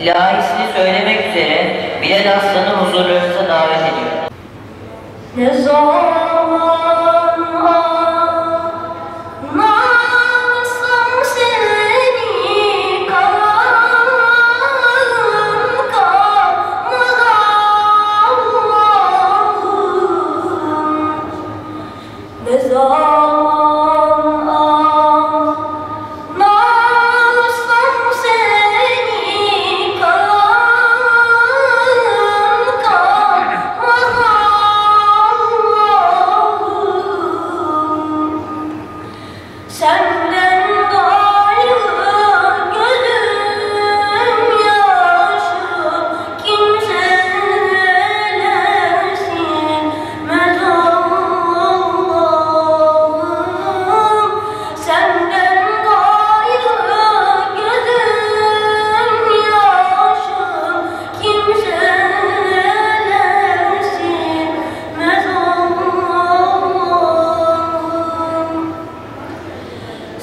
ilahisini söylemek üzere Bilal Aslan'ı huzurlarınıza davet ediyor. Ne zaman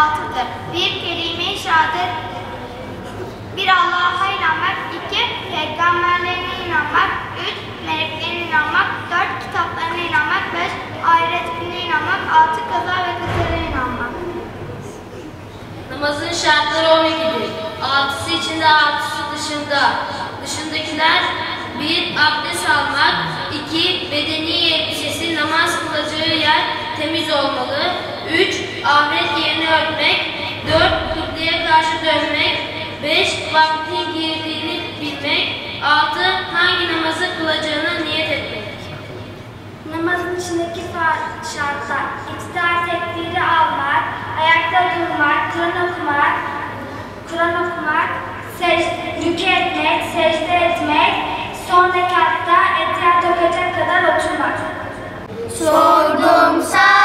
altıdır. Bir kelime-i şehadet, bir Allah'a inanmak, iki peygamberlerine inanmak, üç meleklerine inanmak, dört kitaplarına inanmak, beş ahiret inanmak, altı kaza ve kadere inanmak. Namazın şartları 12'dir. Altısı içinde, altısı dışında. Dışındakiler 1. Abdest almak 2. Bedeni elbisesi namaz kılacağı yer temiz olmalı 3. Ahiret yerini örtmek 4. Kıbleye karşı dönmek 5. Vaktin girdiğini bilmek 6. Hangi namazı kılacağına niyet etmek Namazın içindeki şartlar, iktidar tekbiri almak, ayakta durmak, Kur'an okumak, Kur'an okumak, sec- rükû etmek, secde etmek, son rekatta etraf tokacak kadar oturmak. Sordum sarı